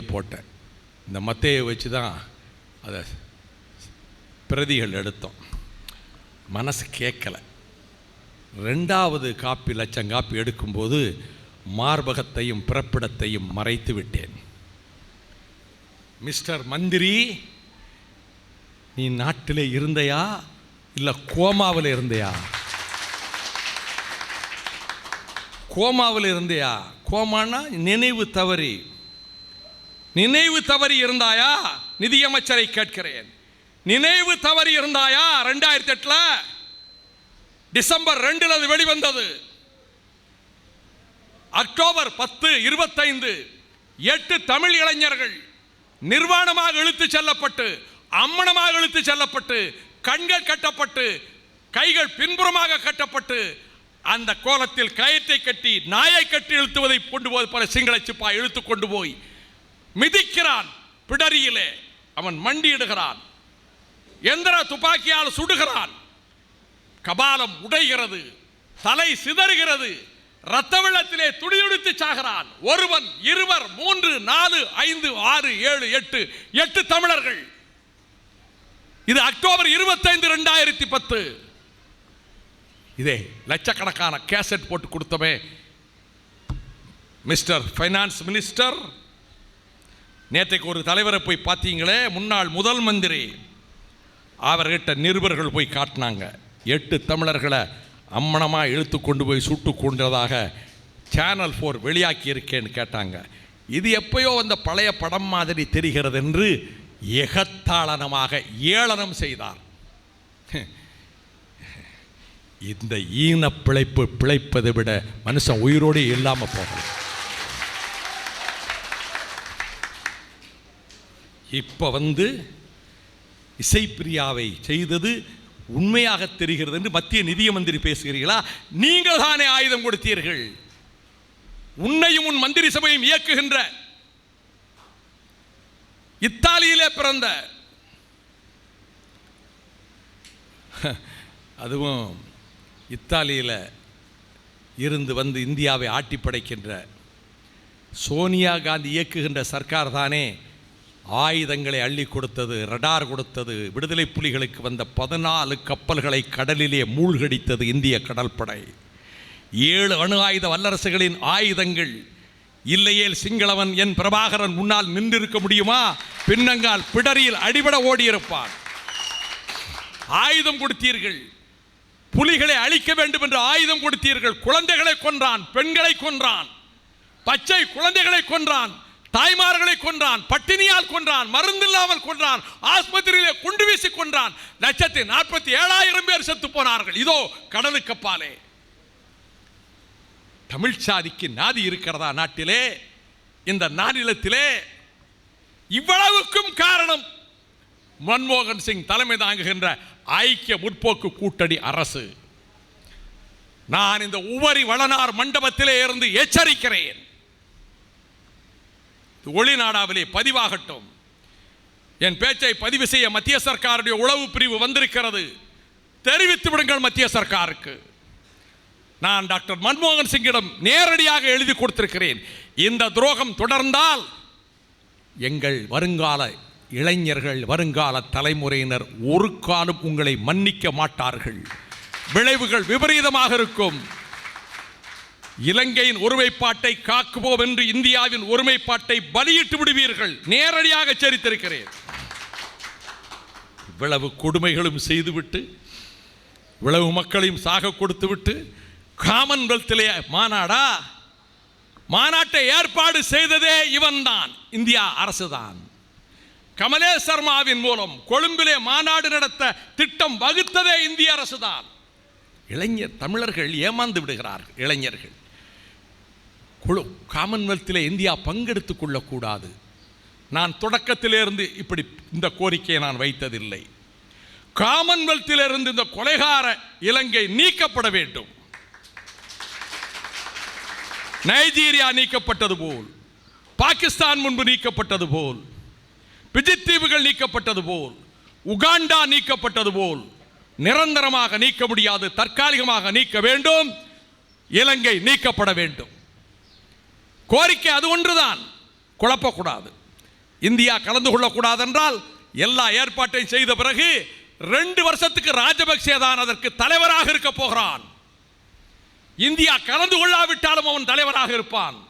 போட்டேன். இந்த மத்தையை வச்சு தான் அதை பிரதிகள் எடுத்தோம். மனசு கேட்கல. ரெண்டாவது காப்பி லட்சம் காப்பி எடுக்கும்போது மார்பகத்தையும் பிறப்பிடத்தையும் மறைத்து விட்டேன். மிஸ்டர் மந்திரி நீ நாட்டிலே இருந்தையா? இல்லை கோமாவில் இருந்தையா? கோமாவில் இருந்தையா? கோமானா நினைவு தவறி. நினைவு தவறி இருந்தாயா? நிதியமைச்சரை கேட்கிறேன். நினைவு தவறி இருந்தாயா? ரெண்டாயிரத்தி எட்டுல டிசம்பர் ரெண்டில் அது வெளிவந்தது. அக்டோபர் பத்து இருபத்தைந்து எட்டு தமிழ் இளைஞர்கள் நிர்வாணமாக இழுத்து செல்லப்பட்டு அம்மனமாக இழுத்து செல்லப்பட்டு கண்கள் கட்டப்பட்டு கைகள் பின்புறமாக கட்டப்பட்டு அந்த கோலத்தில் கயிற்றை கட்டி நாயை கட்டி இழுத்துவதை கொண்டு போய் பல சிங்கள சிப்பா இழுத்து கொண்டு போய் மிதிக்கிறான். பிடரியிலே அவன் மண்டியிடுகிறான். எந்திர துப்பாக்கியால் சுடுகிறான். கபாலம் உடைகிறது. தலை சிதறுகிறது. இரத்த வெள்ளத்திலே துடிதுடித்து சாகிறான். ஒருவன் இருவர் மூன்று நாலு ஐந்து ஆறு ஏழு எட்டு எட்டு தமிழர்கள். இது அக்டோபர் இருபத்தைந்து ரெண்டாயிரத்தி பத்து. இதே லட்சக்கணக்கான கேசட் போட்டு கொடுத்தமே மிஸ்டர் ஃபைனான்ஸ் மினிஸ்டர் நேற்றைக்கு ஒரு தலைவரை போய் பார்த்தீங்களே முன்னாள் முதல் மந்திரி. அவர்கிட்ட நிருபர்கள் போய் காட்டினாங்க. எட்டு தமிழர்களை அம்மனமாக இழுத்து கொண்டு போய் சுட்டு கொண்டதாக சேனல் ஃபோர் வெளியாக்கி இருக்கேன்னு கேட்டாங்க. இது எப்பயோ அந்த பழைய படம் மாதிரி தெரிகிறது என்று எகத்தாளனமாக ஏளனம் செய்தார். இந்த ஈன பிழைப்பு பிழைப்பதை விட மனுஷன் உயிரோடு இல்லாமல் போகலாம் இப்போ வந்து இசைப்பிரியாவை செய்தது உண்மையாக தெரிகிறது என்று மத்திய நிதிய மந்திரி பேசுகிறீர்களா? நீங்கள் தானே ஆயுதம் கொடுத்தீர்கள். உன்னையும் உன் மந்திரி சபையும் இயக்குகின்ற இத்தாலியிலே பிறந்த அதுவும் இத்தாலியில் இருந்து வந்து இந்தியாவை ஆட்டி படைக்கின்ற சோனியா காந்தி இயக்குகின்ற சர்க்கார் தானே ஆயுதங்களை அள்ளி கொடுத்தது ரடார் கொடுத்தது விடுதலை புலிகளுக்கு வந்த பதினாலு கப்பல்களை கடலிலே மூழ்கடித்தது இந்திய கடற்படை. ஏழு அணு ஆயுத வல்லரசுகளின் ஆயுதங்கள். இல்லையேல் சிங்களவன் என் பிரபாகரன் முன்னால் நின்றிருக்க முடியுமா? பின்னங்கால் பிடரியில் அடிபட ஓடியிருப்பான். ஆயுதம் கொடுத்தீர்கள். புலிகளை அழிக்க வேண்டும் என்று ஆயுதம் கொடுத்தீர்கள். குழந்தைகளை கொன்றான் பெண்களை கொன்றான். பச்சை குழந்தைகளை கொன்றான். தாய்மார்களை கொன்றான் பட்டினியால் கொன்றான் மருந்தில்லாமல் கொன்றான் ஆஸ்பத்திரியிலே குண்டு வீசி கொன்றான். லட்சத்தி நாற்பத்தி ஏழாயிரம் பேர் செத்து போனார்கள். இதோ கடலுக்கப்பாலே தமிழ்ச்சாதிக்கு தமிழ் சாதிக்கு நாதி இருக்கிறதா நாட்டிலே? இந்த மாநிலத்திலே இவ்வளவுக்கும் காரணம் மன்மோகன் சிங் தலைமை தாங்குகின்ற ஐக்கிய முற்போக்கு கூட்டணி அரசு. நான் இந்த உவரி வளனார் மண்டபத்திலே இருந்து எச்சரிக்கிறேன். ஒளி நாடாவிலே பதிவாகட்டும். என் பேச்சை பதிவு செய்ய மத்திய சர்க்காருடைய உளவு பிரிவு வந்திருக்கிறது. தெரிவித்து விடுங்கள் மத்திய சர்க்காருக்கு. நான் டாக்டர் மன்மோகன் சிங்கிடம் நேரடியாக எழுதி கொடுத்திருக்கிறேன். இந்த துரோகம் தொடர்ந்தால் எங்கள் வருங்கால இளைஞர்கள் வருங்கால தலைமுறையினர் ஒரு காலம் உங்களை மன்னிக்க மாட்டார்கள். விளைவுகள் விபரீதமாக இருக்கும். இலங்கையின் ஒருமைப்பாட்டை காக்குவோம் என்று இந்தியாவின் ஒருமைப்பாட்டை பலியிட்டு விடுவீர்கள். நேரடியாக எச்சரித்திருக்கிறேன் இவ்வளவு கொடுமைகளும் செய்துவிட்டு இவ்வளவு மக்களையும் சாக கொடுத்துவிட்டு காமன்வெல்த்திலே மாநாடா? மாநாட்டை ஏற்பாடு செய்ததே இவன்தான். இந்தியா அரசுதான். கமலே சர்மாவின் மூலம் கொழும்பிலே மாநாடு நடத்த திட்டம் வகுத்ததே இந்திய அரசுதான். இளைஞர் தமிழர்கள் ஏமாந்து விடுகிறார்கள் இளைஞர்கள். குழு காமன்வெல்த்திலே இந்தியா பங்கெடுத்துக் கொள்ளக்கூடாது. நான் தொடக்கத்திலிருந்து இப்படி இந்த கோரிக்கையை நான் வைத்ததில்லை. காமன்வெல்த்திலிருந்து இந்த கொலைகார இலங்கை நீக்கப்பட வேண்டும். நைஜீரியா நீக்கப்பட்டது போல் பாகிஸ்தான் முன்பு நீக்கப்பட்டது போல் பிஜித்தீவுகள் நீக்கப்பட்டது போல் உகாண்டா நீக்கப்பட்டது போல் நிரந்தரமாக நீக்க முடியாது தற்காலிகமாக நீக்க வேண்டும் இலங்கை நீக்கப்பட வேண்டும். கோரிக்கை அது ஒன்றுதான். குழப்பக்கூடாது. இந்தியா கலந்து கொள்ளக்கூடாது என்றால் எல்லா ஏற்பாட்டையும் செய்த பிறகு ரெண்டு வருஷத்துக்கு ராஜபக்சே தான் அதற்கு தலைவராக இருக்க போகிறான். இந்தியா கலந்து கொள்ளாவிட்டாலும் அவன் தலைவராக இருப்பான்.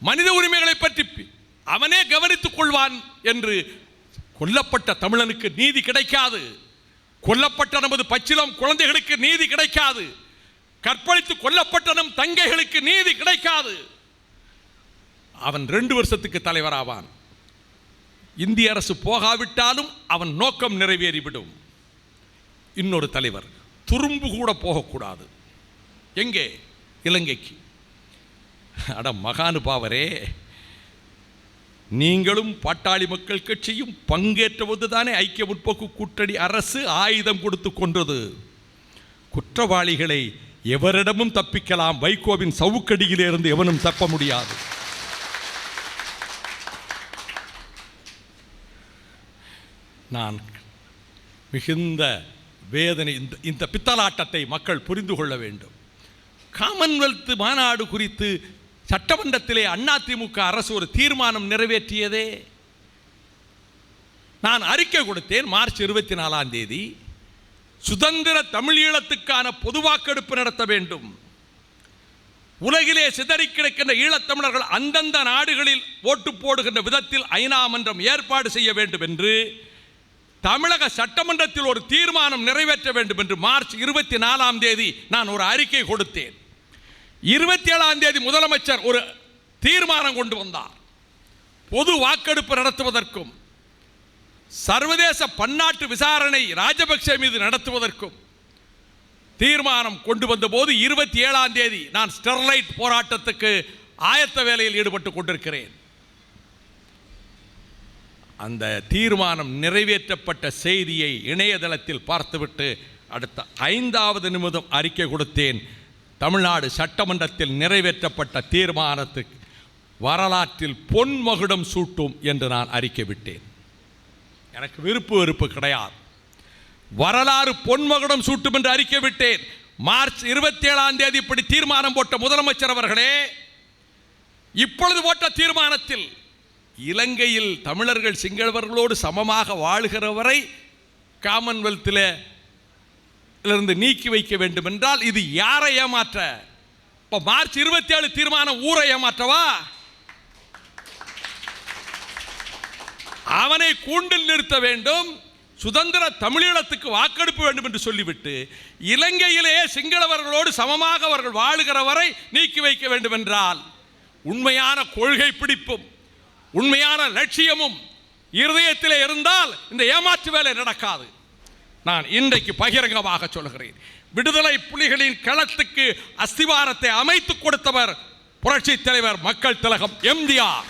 மனித உரிமைகளை பற்றி பி- அவனே கவனித்துக் கொள்வான் என்று கொல்லப்பட்ட தமிழனுக்கு நீதி கிடைக்காது. கொல்லப்பட்ட நமது பச்சிலம் குழந்தைகளுக்கு நீதி கிடைக்காது. கற்பழித்து கொல்லப்பட்ட நம் தங்கைகளுக்கு நீதி கிடைக்காது. அவன் ரெண்டு வருஷத்துக்கு தலைவராவான். இந்திய அரசு போகாவிட்டாலும் அவன் நோக்கம் நிறைவேறிவிடும். இன்னொரு தலைவர் துரும்பு கூட போகக்கூடாது. எங்கே? இலங்கைக்கு. அட மகானுபாவரே நீங்களும் பாட்டாளி மக்கள் கட்சியும் பங்கேற்றபோது தானே ஐக்கிய முற்போக்கு கூட்டணி அரசு ஆயுதம் கொடுத்து கொன்றது. குற்றவாளிகளை எவரிடமும் தப்பிக்கலாம். வைகோவின் சவுக்கடியிலிருந்து எவனும் தப்ப முடியாது. நான் மிகுந்த வேதனை இந்த இந்த பித்தலாட்டத்தை மக்கள் புரிந்து கொள்ள வேண்டும். காமன்வெல்த் மாநாடு குறித்து சட்டமன்றத்திலே அதிமுக அரசு ஒரு தீர்மானம் நிறைவேற்றியதே. நான் அறிக்கை கொடுத்தேன் மார்ச் இருபத்தி நாலாம் தேதி. சுதந்திர தமிழீழத்துக்கான பொது வாக்கெடுப்பு நடத்த வேண்டும். உலகிலே சிதறி கிடக்கின்ற ஈழத்தமிழர்கள் அந்தந்த நாடுகளில் ஓட்டு போடுகின்ற விதத்தில் ஐநா மன்றம் ஏற்பாடு செய்ய வேண்டும் என்று தமிழக சட்டமன்றத்தில் ஒரு தீர்மானம் நிறைவேற்ற வேண்டும் என்று மார்ச் இருபத்தி நாலாம் தேதி நான் ஒரு அறிக்கை கொடுத்தேன். இருபத்தி ஏழாம் தேதி முதலமைச்சர் ஒரு தீர்மானம் கொண்டு வந்தார். பொது வாக்கெடுப்பு நடத்துவதற்கும் சர்வதேச பன்னாட்டு விசாரணை ராஜபக்சே மீது நடத்துவதற்கும் தீர்மானம் கொண்டு வந்தபோது இருபத்தி ஏழாம் தேதி நான் ஸ்டெர்லைட் போராட்டத்துக்கு ஆயத்த வேலையில் ஈடுபட்டு கொண்டிருக்கிறேன். அந்த தீர்மானம் நிறைவேற்றப்பட்ட செய்தியை இணையதளத்தில் பார்த்துவிட்டு அடுத்த ஐந்தாவது நிமிடம் அறிக்கை கொடுத்தேன். தமிழ்நாடு சட்டமன்றத்தில் நிறைவேற்றப்பட்ட தீர்மானத்துக்கு வரலாற்றில் பொன்மகுடம் சூட்டும் என்று நான் அறிக்கை விட்டேன். எனக்கு விருப்பு வெறுப்பு கிடையாது. வரலாறு பொன்மகுடம் சூட்டும் என்று அறிக்கை விட்டேன். மார்ச் இருபத்தி ஏழாம் தேதி இப்படி தீர்மானம் போட்ட முதலமைச்சர் அவர்களே இப்பொழுது போட்ட தீர்மானத்தில் இலங்கையில் தமிழர்கள் சிங்களவர்களோடு சமமாக வாழுகிற வரை காமன்வெல்த்தில் இருந்து நீக்கி வைக்க வேண்டும் என்றால் இது யாரை ஏமாற்ற? இப்போ மார்ச் இருபத்தி ஏழு தீர்மானம் ஊரை ஏமாற்றவா? அவனை கூண்டில் நிறுத்த வேண்டும் சுதந்திர தமிழீழத்துக்கு வாக்கெடுப்பு வேண்டும் என்று சொல்லிவிட்டு இலங்கையிலேயே சிங்களவர்களோடு சமமாக அவர்கள் வாழுகிற வரை நீக்கி வைக்க வேண்டும் என்றால் உண்மையான கொள்கை பிடிப்பும் உண்மையான லட்சியமும் இருதயத்திலே இருந்தால் இந்த ஏமாற்று வேலை நடக்காது. நான் இன்றைக்கு பகிரங்கமாக சொல்கிறேன் விடுதலை புலிகளின் களத்துக்கு அஸ்திவாரத்தை அமைத்துக் கொடுத்தவர் புரட்சி தலைவர் மக்கள் திலகம் எம்ஜிஆர்.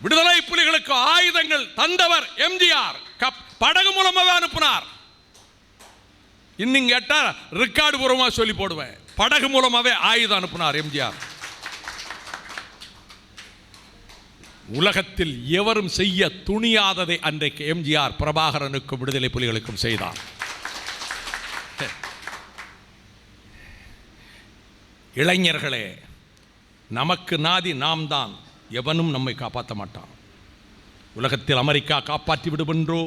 விடுதலை புலிகளுக்கு ஆயுதங்கள் தந்தவர் எம்ஜிஆர். கப் படகு மூலமாகவே அனுப்பினார். இன்னும் கேட்டால் ரெக்கார்டு பூர்வமாக சொல்லி போடுவேன். படகு மூலமாகவே ஆயுதம் அனுப்பினார் எம்ஜிஆர். உலகத்தில் எவரும் செய்ய துணியாததை அன்றைக்கு எம்ஜிஆர் பிரபாகரனுக்கும் விடுதலை புலிகளுக்கும் செய்தார். இளைஞர்களே நமக்கு நாதி நாம் தான் எவனும் நம்மை காப்பாற்ற மாட்டான். உலகத்தில் அமெரிக்கா காப்பாற்றி விடுமென்றோ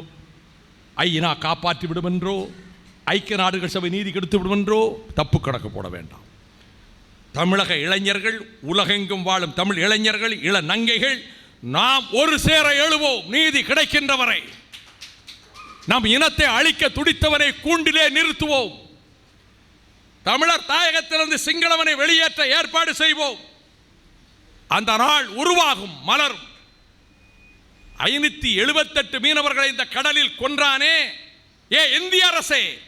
ஐநா காப்பாற்றி விடுமென்றோ ஐக்கிய நாடுகள் சபை நீதி கெடுத்து விடுமென்றோ தப்பு கணக்கு போட வேண்டாம். தமிழக இளைஞர்கள் உலகெங்கும் வாழும் தமிழ் இளைஞர்கள் இள நங்கைகள் நாம் ஒரு சேர எழுவோம் நீதி கிடைக்கின்ற வரை நம் இனத்தை அழிக்க துடித்தவரை கூண்டிலே நிறுத்துவோம். தமிழர் தாயகத்திலிருந்து சிங்களவனை வெளியேற்ற ஏற்பாடு செய்வோம். அந்த நாள் உருவாகும் மலரும் ஐநூத்தி எழுபத்தெட்டு மீனவர்களை இந்த கடலில் கொன்றானே. ஏ இந்திய அரசே.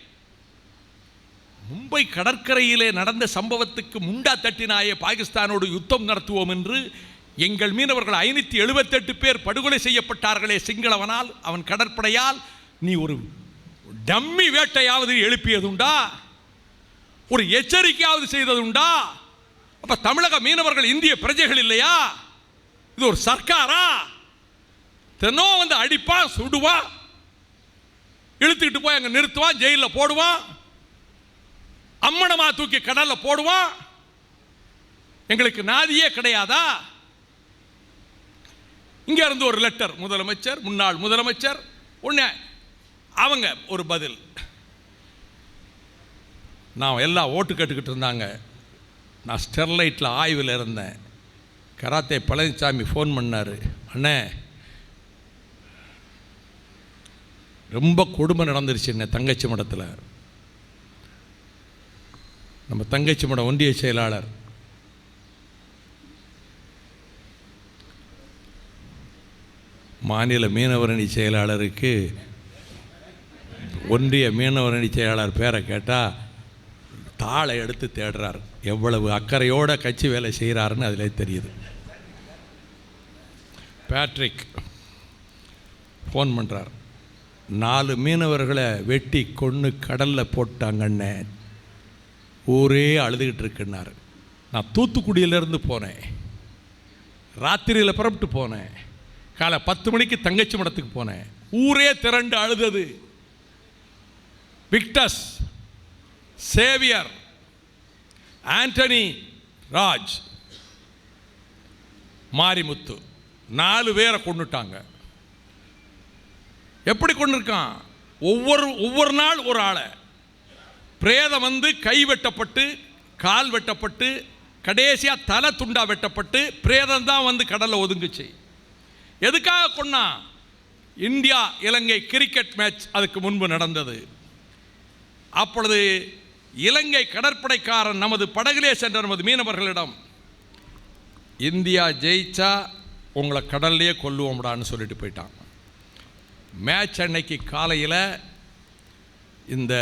மும்பை கடற்கரையிலே நடந்த சம்பவத்துக்கு முண்டா தட்டினாயே பாகிஸ்தானோடு யுத்தம் நடத்துவோம் என்று எங்கள் மீனவர்கள் ஐநூத்தி எழுபத்தெட்டு பேர் படுகொலை செய்யப்பட்டார்களே சிங்களவனால் அவன் கடற்படையால். நீ ஒரு டம்மி வேட்டையாவது எழுப்பியதுண்டா? ஒரு எச்சரிக்கையாவது செய்ததுண்டா? அப்ப தமிழக மீனவர்கள் இந்திய பிரஜைகள் இல்லையா? இது ஒரு சர்க்காரா? தென்னோ வந்து அடிப்பான் சுடுவான் இழுத்துக்கிட்டு போய் அங்க நிறுத்துவான் ஜெயிலில் போடுவான் அம்மனமா தூக்கி கடல்ல போடுவான் எங்களுக்கு நாதியே கிடையாதா? இங்கே இருந்து ஒரு லெட்டர் முதலமைச்சர் முன்னாள் முதலமைச்சர் ஒன்று அவங்க ஒரு பதில். நான் எல்லாம் ஓட்டு கேட்டுக்கிட்டு இருந்தாங்க. நான் ஸ்டெர்லைட்டில் ஆய்வில் இருந்தேன். கராத்தே பழனிசாமி ஃபோன் பண்ணார். அண்ணே ரொம்ப கொடுமை நடந்துருச்சு என்ன தங்கச்சி மடத்தில். நம்ம தங்கச்சி மடம் ஒன்றிய செயலாளர். மாநில மீனவரணி செயலாளருக்கு ஒன்றிய மீனவரணி செயலாளர் பேரை கேட்டால் தாளை எடுத்து தேடுறார். எவ்வளவு அக்கறையோட கட்சி வேலை செய்கிறாருன்னு அதிலே தெரியுது. பேட்ரிக் ஃபோன் பண்ணுறார் நாலு மீனவர்களை வெட்டி கொன்று கடலில் போட்டாங்கண்ணே ஊரே அழுதுகிட்டு இருக்குன்னாரு. நான் தூத்துக்குடியிலேருந்து போனேன். ராத்திரியில் புறப்பட்டு போனேன். காலை பத்து மணிக்கு தங்கச்சி மடத்துக்கு போனேன். ஊரே திரண்டு அழுதது. விக்டஸ் சேவியர் ஆண்டனி ராஜ் மாரிமுத்து நாலு பேரை கொண்டுட்டாங்க எப்படி கொண்டிருக்கான் ஒவ்வொரு ஒவ்வொரு நாள் ஒரு ஆளை. பிரேதம் வந்து கை வெட்டப்பட்டு கால் வெட்டப்பட்டு கடைசியாக தலை துண்டா வெட்டப்பட்டு பிரேதம் தான் வந்து கடலில் ஒதுங்குச்சு. எதுக்காக கொன்னா? இந்தியா இலங்கை கிரிக்கெட் மேட்ச் அதுக்கு முன்பு நடந்தது. அப்பொழுது இலங்கை கடற்படைக்காரன் நமது படகிலே சென்ற நமது மீனவர்களிடம் இந்தியா ஜெயிச்சா உங்களை கடல்லையே கொல்லுவோம்டான்னு சொல்லிட்டு போயிட்டான். மேட்ச் அன்னைக்கு காலையில் இந்த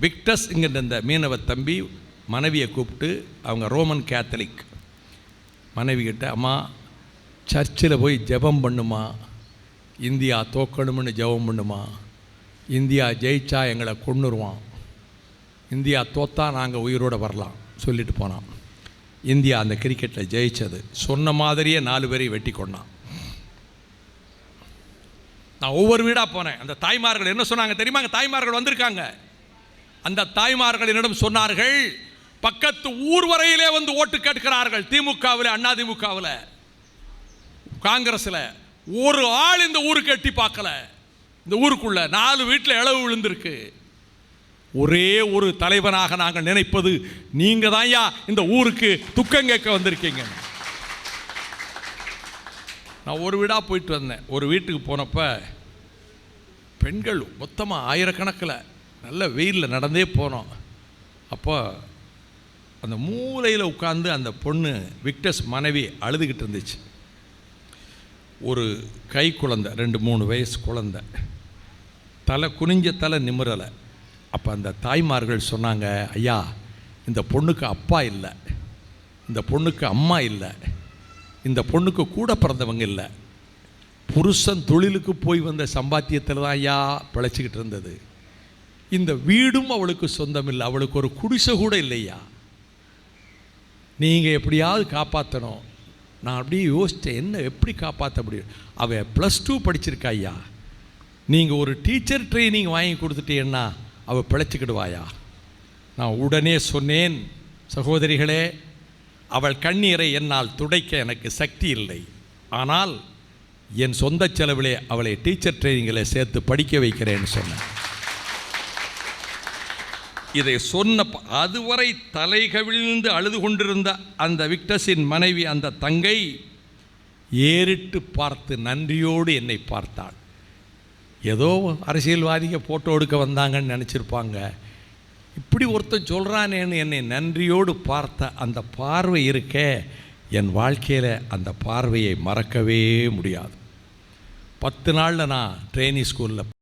விக்டஸ் இங்கிட்ட இந்த மீனவ தம்பி மனைவியை கூப்பிட்டு அவங்க ரோமன் கேத்தலிக் மனைவி கிட்ட அம்மா சர்ச்சில் போய் ஜெபம் பண்ணுமா? இந்தியா தோக்கணும்னு ஜெபம் பண்ணுமா? இந்தியா ஜெயிச்சா எங்களை கொன்னுருவான். இந்தியா தோத்தா நாங்கள் உயிரோடு வரலாம் சொல்லிட்டு போனான். இந்தியா அந்த கிரிக்கெட்டில் ஜெயித்தது சொன்ன மாதிரியே நாலு பேரையும் வெட்டி கொண்டான் நான் ஒவ்வொரு வீடாக போனேன். அந்த தாய்மார்கள் என்ன சொன்னாங்க தெரியுமா? அங்கே தாய்மார்கள் வந்திருக்காங்க. அந்த தாய்மார்கள் என்னிடம் சொன்னார்கள் பக்கத்து ஊர் வரையிலே வந்து ஓட்டு கேட்கிறார்கள் திமுகவில் அண்ணா காங்கிரஸில் ஒரு ஆள் இந்த ஊருக்கு எட்டி பார்க்கல. இந்த ஊருக்குள்ள நாலு வீட்டில் இளவு விழுந்திருக்கு. ஒரே ஒரு தலைவனாக நாங்கள் நினைப்பது நீங்கள் தான் இந்த ஊருக்கு துக்கம் கேட்க வந்திருக்கீங்க. நான் ஒரு வீடாக போயிட்டு வந்தேன். ஒரு வீட்டுக்கு போனப்ப பெண்கள் மொத்தமாக ஆயிரக்கணக்கில் நல்ல வெயிலில் நடந்தே போனோம். அப்போ அந்த மூலையில் உட்காந்து அந்த பொண்ணு விக்டஸ் மனைவி அழுதுகிட்டு இருந்துச்சு. ஒரு கை குழந்த ரெண்டு மூணு வயசு குழந்த. தலை குனிஞ்ச தலை நிமிரலை. அப்போ அந்த தாய்மார்கள் சொன்னாங்க ஐயா இந்த பொண்ணுக்கு அப்பா இல்லை. இந்த பொண்ணுக்கு அம்மா இல்லை. இந்த பொண்ணுக்கு கூட பிறந்தவங்க இல்லை. புருஷன் தொழிலுக்கு போய் வந்த சம்பாத்தியத்தில் தான் ஐயா பிழைச்சிக்கிட்டு இருந்தது. இந்த வீடும் அவளுக்கு சொந்தம் இல்லை. அவளுக்கு ஒரு குடிசை கூட இல்லையா? நீங்கள் எப்படியாவது காப்பாற்றணும் நான் அப்படியே யோசித்தேன் என்ன எப்படி காப்பாற்ற முடியும்? அவள் ப்ளஸ் டூ படிச்சிருக்கா ஐயா. நீங்கள் ஒரு டீச்சர் ட்ரைனிங் வாங்கி கொடுத்துட்டீங்கன்னா அவள் பிழைச்சிக்கிடுவாயா? நான் உடனே சொன்னேன் சகோதரிகளே அவள் கண்ணீரை என்னால் துடைக்க எனக்கு சக்தி இல்லை. ஆனால் என் சொந்த செலவிலே அவளை டீச்சர் ட்ரைனிங்கில் சேர்த்து படிக்க வைக்கிறேன்னு சொன்னேன். இதை சொன்ன அதுவரை தலை கவிழ்ந்து அழுது கொண்டிருந்த அந்த விக்டஸின் மனைவி அந்த தங்கை ஏறிட்டு பார்த்து நன்றியோடு என்னை பார்த்தாள். ஏதோ அரசியல்வாதிக ஃபோட்டோ எடுக்க வந்தாங்கன்னு நினச்சிருப்பாங்க. இப்படி ஒருத்தன் சொல்கிறானேன்னு என்னை நன்றியோடு பார்த்த அந்த பார்வை இருக்கே என் வாழ்க்கையில் அந்த பார்வையை மறக்கவே முடியாது. பத்து நாளில் நான் ட்ரெயினிங் ஸ்கூலில்